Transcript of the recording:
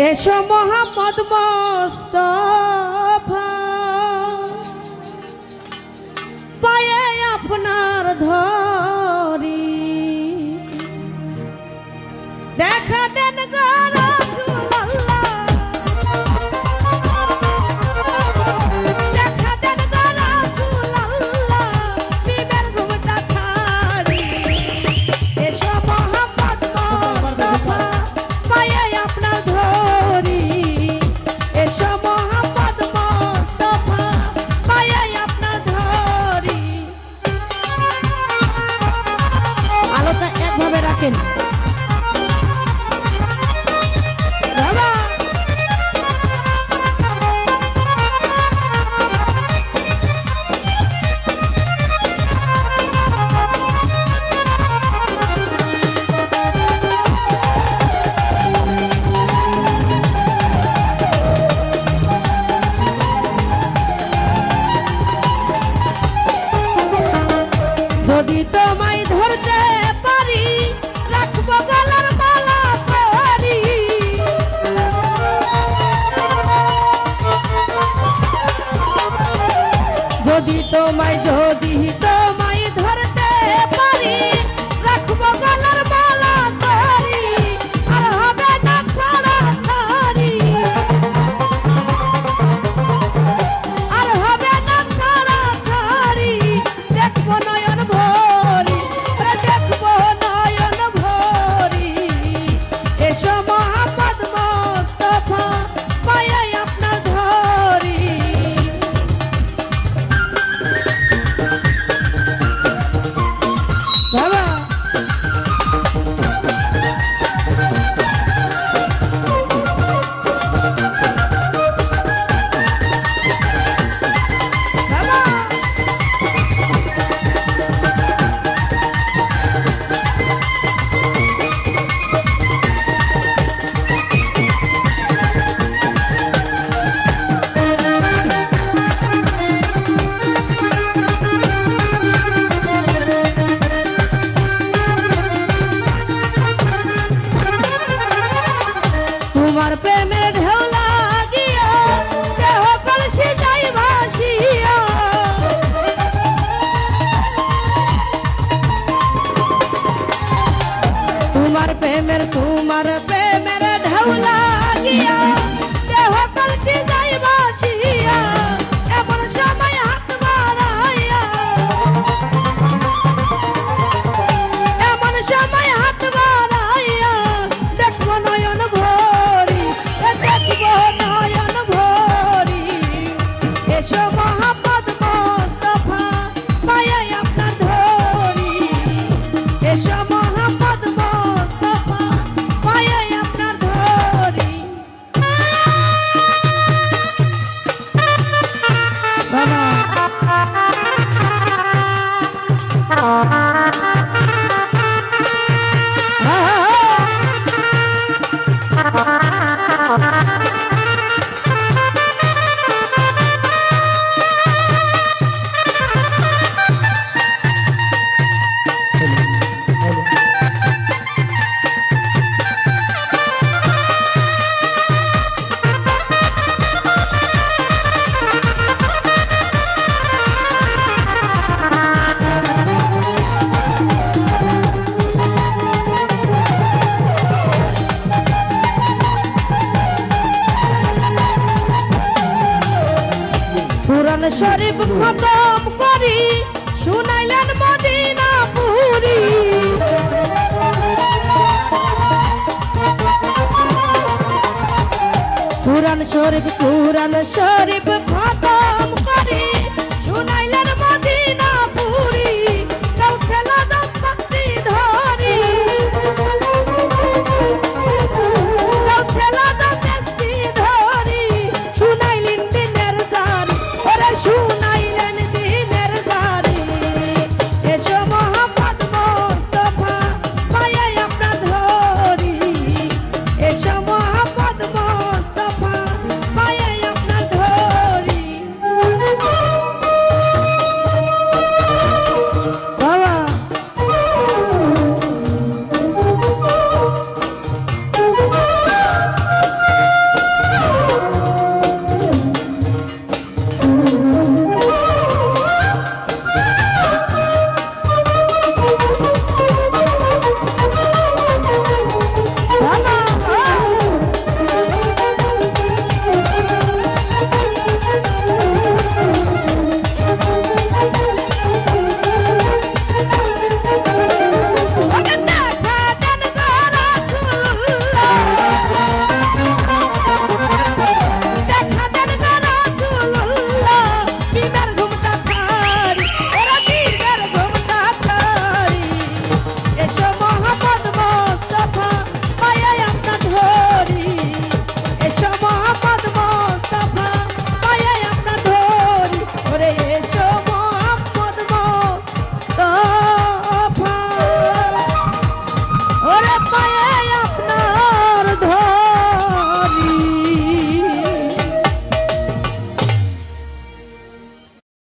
এসো মোহাম্মদ মস্তা বললেন যদি তোমার যদি তোমায় যদি তো কোরআন শরীফ খতম করি শুনাইলেন মদিনা পুরি। কোরআন শরীফ কোরআন শরীফ খতম করি শুনাইলেন